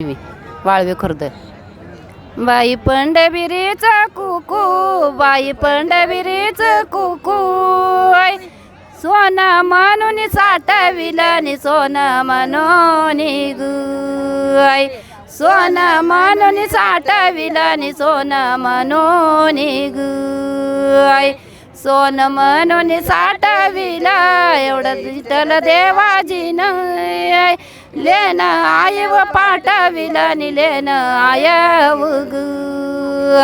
मी वाळवे खुर्द. बाई पंढबिरीचा कुकू बाई पंढबिरीचा कुकू ऐ, सोनं म्हणून साठविलं सोनं म्हणून ग सोनं म्हणून साठविलं सोनं म्हणून ग सोनं म्हणून साठविला एवढं देवाजी नाही लेन आयव व लेन आय ग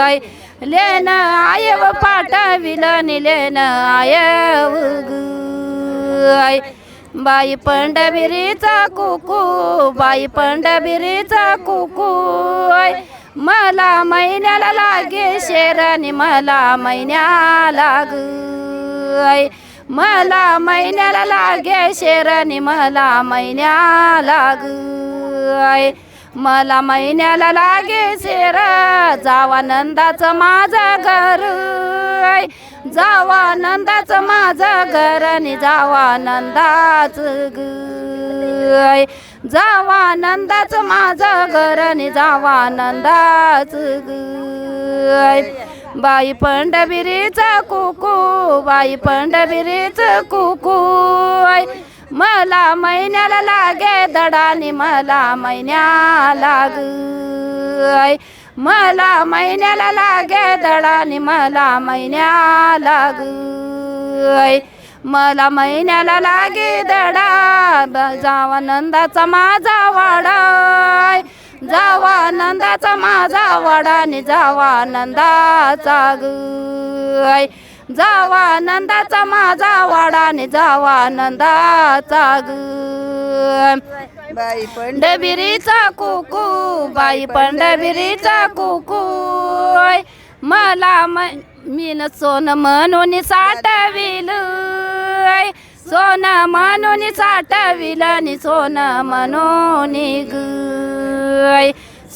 आय लेन आयव व पाठविलं लेन आय ग आय बाई पंढबिरीचा कुकू बाई पंढबिरीचा कुकू आय मला महिन्याला लागे शेरानी मला महिन्याला लाग आय मला महिन्याला लागे शेरानी मला महिन्याला लाग. मला महिन्याला लागे शेर जावा नंदाचं माझं घर. जावा नंदाचं माझं घर आणि जावा नंदाच ग. जावा नंदाचं माझं घर आणि जावा नंदाच ग. बाई पंढबिरीचा कुकू बाई पंढबिरीचा कुकू मला महिन्याला लागे दडानी मला महिन्या लाग मला महिन्याला लागे दडानी मला महिन्याला लाग मला महिन्याला लागे दडा जावा नंदाचा माझा वाडाय जावा नंदाचा माझा वाडाने जावा नंदाचा ग. जावा नंदाचा माझा वाडाने जावा नंदाचा ग. बाई पण पंढबिरीचा कुकू बाई पंढबिरीचा कुकू. मला म मीन सोन म्हणून साठविल. सोन म्हणून साठविल नि सोन म्हणून ग.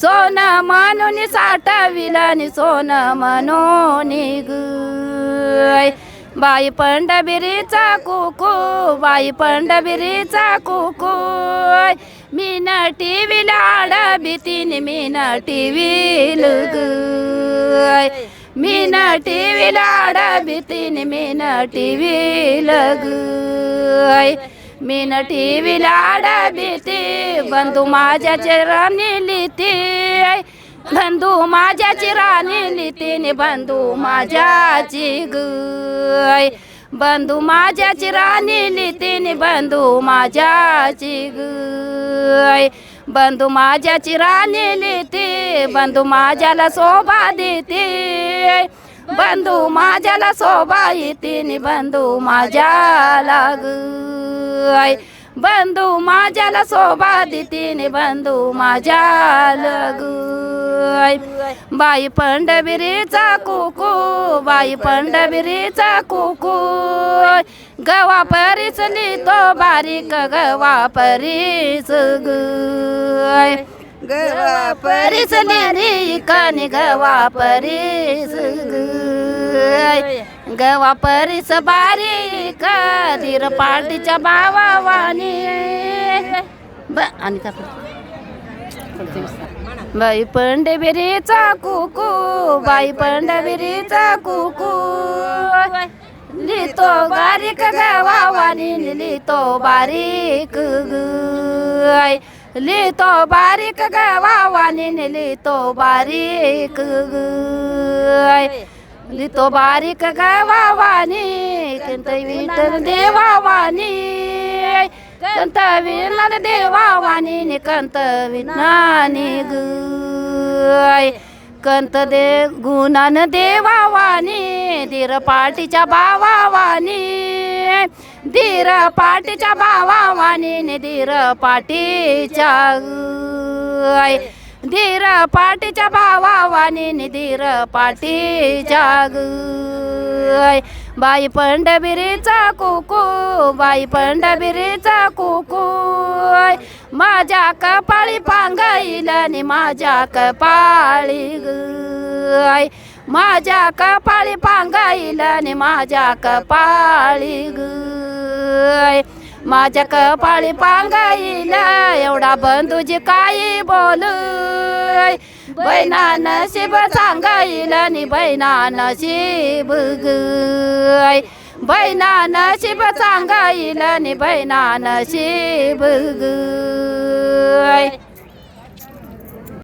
सोन म्हणून साठविल नि सोन म्हणून ग. बाई पंडबिरीचा कुकू बाई पंडबिरीचा कुकू. मीन टीव्हीला आड भीतीने मीन टीव्हील ग. मीन टीव्ही लाडा भीतीने मीन टीव्ही ग मीन टीव्ही लाडा भीती बंधू माझ्या राणी लिहिती. बंधू माझ्याची राणी लिहितीने बंधू माझ्याची गय बंधू माझ्याची राणी नितीन बंधू माझ्याची ग बंधू माझ्याची राणी लिहिते बंधू माझ्याला शोभा देते. बंधू माझ्याला शोभा येते बंधू माझ्याला ग बंधू माझ्याला शोभा देते बंधू माझ्याला ग बाई. पंढबिरीचा कुकू बाई पंढबिरीचा कुकू. गवा परिसली तो बारीक गवा परीस ग. गवा परीच गवा परीस गवा परिस बारीक धीर पाटीच्या बावा वाणी आणि का बाई पंढबिरीचा कुकू बाई पंढबिरीचा कुकू. लिहितो बारीक गवावानी लिहितो बारीक ग. लिहितो बारीक गवावानी लिहितो बारीक ग. लिहितो बारीक गवावानी कंत देवावानी. कंत विठ्ठल देवावानी कंत विनानी ग. कंत दे गुणान देवावानी धीर पाटीच्या भावावानी. धीर पाटीच्या भावावानी नि धीर पाटीच्या आय धीर पाटीच्या भावावानी नि धीर पाटीच्या ग. बाई पंढबिरीचा कुकू बाई पंढबिरीचा कुकू माझ्या कपाळी पांगाईल आणि माझ्या कपाळी ग माझ्या कपाळी पांगाईल आणि माझ्या कपाळी ग माझ्या कपाळी पांगाईल एवढा बंधूजी काही बोल बहिणा नशीब सांगाईल आणि बहिणा नशीब ग. बहिणा नशीब सांगाईल आणि बहिणा नशीब ग